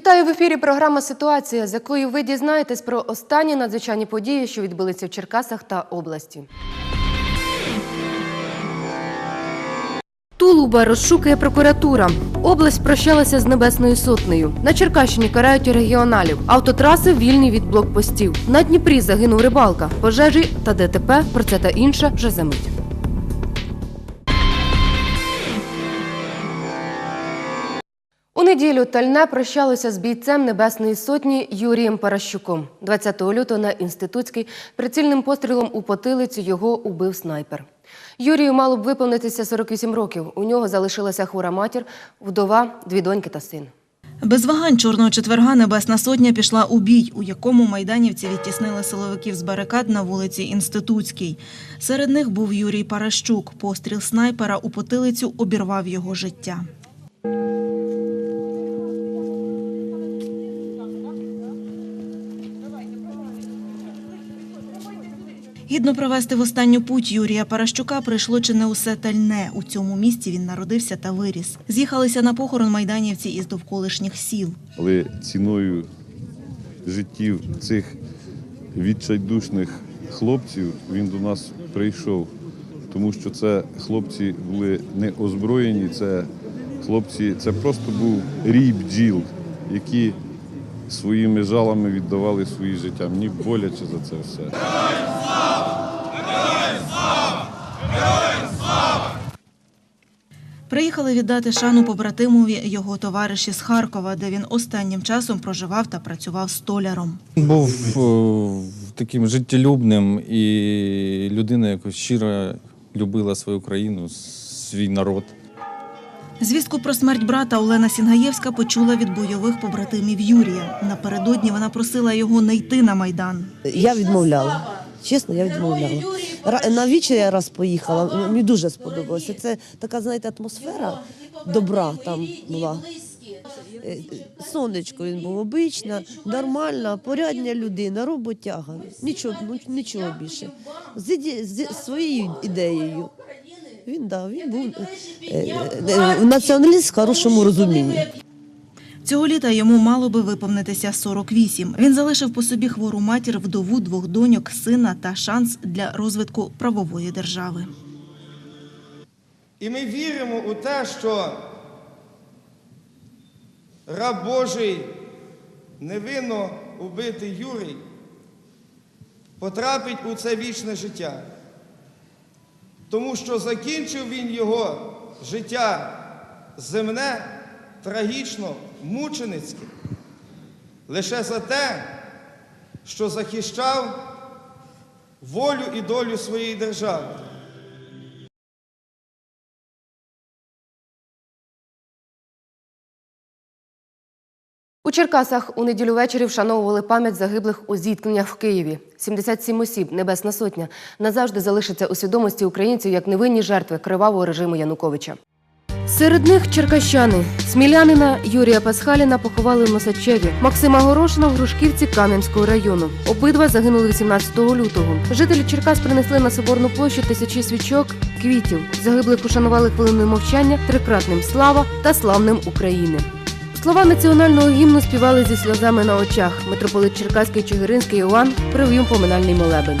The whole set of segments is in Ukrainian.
Вітаю в ефірі. Програма Ситуація, з якою ви дізнаєтесь про останні надзвичайні події, що відбулися в Черкасах та області. Тулуба розшукує прокуратура. Область прощалася з Небесною сотнею. На Черкащині карають регіоналів. Автотраси вільні від блокпостів. На Дніпрі загинув рибалка. Пожежі та ДТП. Про це та інше вже за мить. Неділю Тальне прощалося з бійцем Небесної сотні Юрієм Паращуком. 20 лютого на інститутський прицільним пострілом у потилицю його убив снайпер. Юрію мало б виповнитися 48 років. У нього залишилася хвора матір, вдова, дві доньки та син. Без вагань чорного четверга Небесна Сотня пішла у бій, у якому майданівці відтіснили силовиків з барикад на вулиці Інститутській. Серед них був Юрій Паращук. Постріл снайпера у потилицю обірвав його життя. Гідно провести в останню путь Юрія Паращука прийшло чи не усе тальне. У цьому місті він народився та виріс. З'їхалися на похорон майданівці із довколишніх сіл. але ціною життів цих відчайдушних хлопців він до нас прийшов, тому що це хлопці були не озброєні, це хлопці, це просто був рій бджіл, які своїми жалами віддавали свої життя. Мені боляче за це все. Приїхали віддати шану побратимові його товариші з Харкова, де він останнім часом проживав та працював столяром. Був е, таким життєлюбним і людина, яка щиро любила свою країну, свій народ. Звістку про смерть брата Олена Сінгаєвська почула від бойових побратимів Юрія. Напередодні вона просила його не йти на майдан. Я відмовляла. Чесно, я відмовляла. На вічі я раз поїхала, мені дуже сподобалося. Це така, знаєте, атмосфера добра там була. Е, Сонечко він був обична, нормальна, порядня людина, роботяга. Нічого, ну, нічого більше. З, з своєю ідеєю. Він, да, він був е, е, націоналіст в хорошому розумінні. Цього літа йому мало би виповнитися 48. Він залишив по собі хвору матір, вдову, двох доньок, сина та шанс для розвитку правової держави. І ми віримо у те, що раб Божий, невинно убитий Юрій, потрапить у це вічне життя. Тому що закінчив він його життя земне, трагічно, мученицьке, лише за те, що захищав волю і долю своєї держави. У Черкасах у неділю ввечері вшановували пам'ять загиблих у зіткненнях в Києві. 77 осіб, Небесна Сотня, назавжди залишаться у свідомості українців як невинні жертви кривавого режиму Януковича. Серед них черкащани. Смілянина Юрія Пасхаліна поховали в Носачеві, Максима Горошина в Грушківці Кам'янського району. Обидва загинули 18 лютого. Жителі Черкас принесли на соборну площу тисячі свічок, квітів. Загиблих ушанували хвилиною мовчання, трикратним слава та славним України. Слова національного гімну співали зі сльозами на очах. Митрополит Черкаський Чигиринський Іоанн провів поминальний молебень.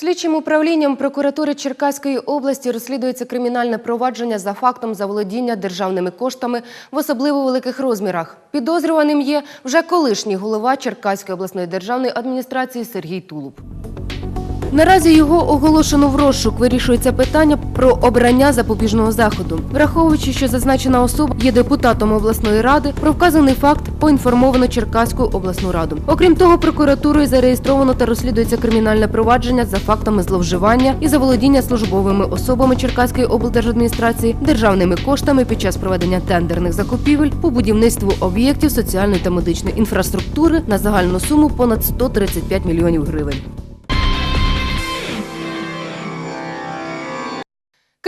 Слідчим управлінням прокуратури Черкаської області розслідується кримінальне провадження за фактом заволодіння державними коштами в особливо великих розмірах. Підозрюваним є вже колишній голова Черкаської обласної державної адміністрації Сергій Тулуб. Наразі його оголошено в розшук. Вирішується питання про обрання запобіжного заходу. Враховуючи, що зазначена особа є депутатом обласної ради, про вказаний факт поінформовано Черкаську обласну раду. Окрім того, прокуратурою зареєстровано та розслідується кримінальне провадження за фактами зловживання і заволодіння службовими особами Черкаської облдержадміністрації державними коштами під час проведення тендерних закупівель по будівництву об'єктів соціальної та медичної інфраструктури на загальну суму понад 135 мільйонів гривень.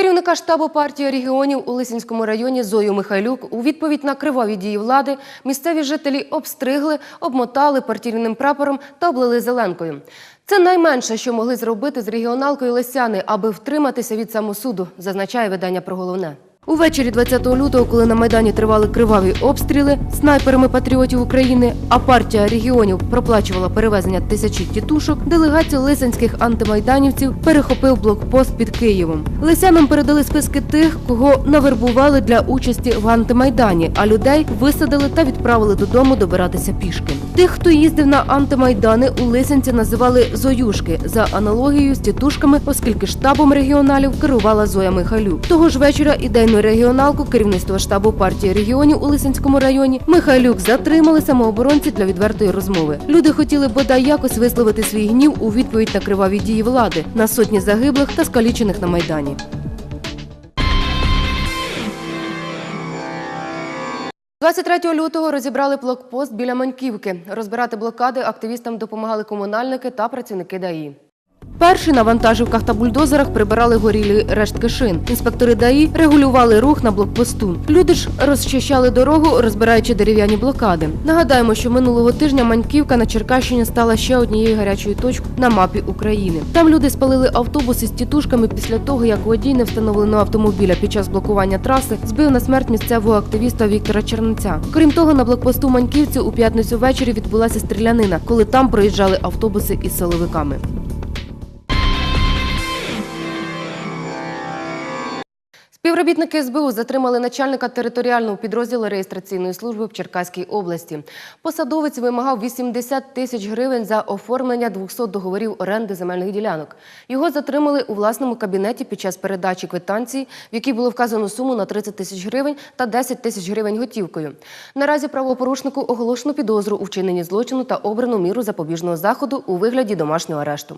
Керівника штабу партії регіонів у Лисінському районі Зою Михайлюк у відповідь на криваві дії влади місцеві жителі обстригли, обмотали партійним прапором та облили зеленкою. Це найменше, що могли зробити з регіоналкою Лисяни, аби втриматися від самосуду, зазначає видання про головне. Увечері 20 лютого, коли на майдані тривали криваві обстріли снайперами патріотів України, а партія регіонів проплачувала перевезення тисячі тітушок, делегацію лисенських антимайданівців перехопив блокпост під Києвом. Лисянам передали списки тих, кого навербували для участі в антимайдані, а людей висадили та відправили додому добиратися пішки. Тих, хто їздив на антимайдани, у Лисенці називали зоюшки за аналогією з тітушками, оскільки штабом регіоналів керувала Зоя Михайлюк. Того ж вечора ідейну регіоналку керівництва штабу партії регіонів у Лисенському районі Михайлюк затримали самооборонці для відвертої розмови. Люди хотіли бодай якось висловити свій гнів у відповідь на криваві дії влади на сотні загиблих та скалічених на майдані. – 23 лютого розібрали блокпост біля Маньківки. Розбирати блокади активістам допомагали комунальники та працівники ДАІ. Перші на вантажівках та бульдозерах прибирали горілі рештки шин. Інспектори ДАІ регулювали рух на блокпосту. Люди ж розчищали дорогу, розбираючи дерев'яні блокади. Нагадаємо, що минулого тижня Маньківка на Черкащині стала ще однією гарячою точкою на мапі України. Там люди спалили автобуси з тітушками після того, як водій невстановленого автомобіля під час блокування траси збив на смерть місцевого активіста Віктора Чернеця. Крім того, на блокпосту Маньківці у п'ятницю ввечері відбулася стрілянина, коли там проїжджали автобуси із силовиками. Співробітники СБУ затримали начальника територіального підрозділу реєстраційної служби в Черкаській області. Посадовець вимагав 80 тисяч гривень за оформлення 200 договорів оренди земельних ділянок. Його затримали у власному кабінеті під час передачі квитанції, в якій було вказано суму на 30 тисяч гривень та 10 тисяч гривень готівкою. Наразі правопорушнику оголошено підозру у вчиненні злочину та обрано міру запобіжного заходу у вигляді домашнього арешту.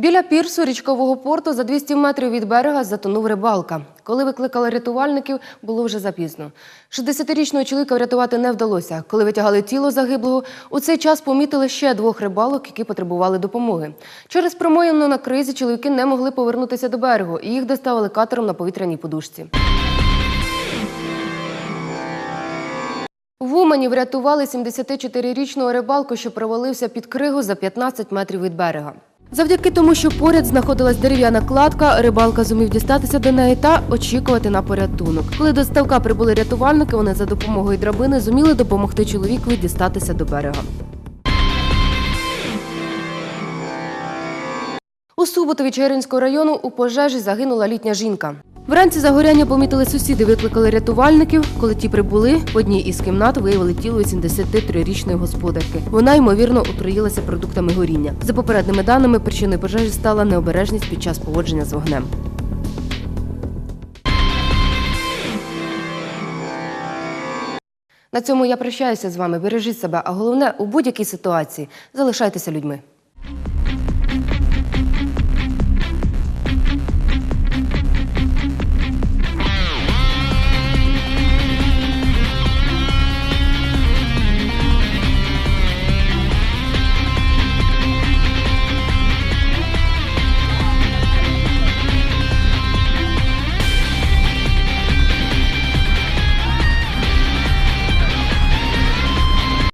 Біля пірсу річкового порту за 200 метрів від берега затонув рибалка. Коли викликали рятувальників, було вже запізно. 60-річного чоловіка врятувати не вдалося. Коли витягали тіло загиблого, у цей час помітили ще двох рибалок, які потребували допомоги. Через промоїну на кризі чоловіки не могли повернутися до берегу, і їх доставили катером на повітряній подушці. В Умані врятували 74-річного рибалку, що провалився під кригу за 15 метрів від берега. Завдяки тому, що поряд знаходилась дерев'яна кладка, рибалка зумів дістатися до неї та очікувати на порятунок. Коли до ставка прибули рятувальники, вони за допомогою драбини зуміли допомогти чоловікові дістатися до берега. У Суботові Черинського району у пожежі загинула літня жінка. Вранці загоряння помітили сусіди, викликали рятувальників. Коли ті прибули, в одній із кімнат виявили тіло 73-річної господарки. Вона ймовірно отруїлася продуктами горіння. За попередніми даними, причиною пожежі стала необережність під час поводження з вогнем. На цьому я прощаюся з вами. Бережіть себе, а головне у будь-якій ситуації залишайтеся людьми.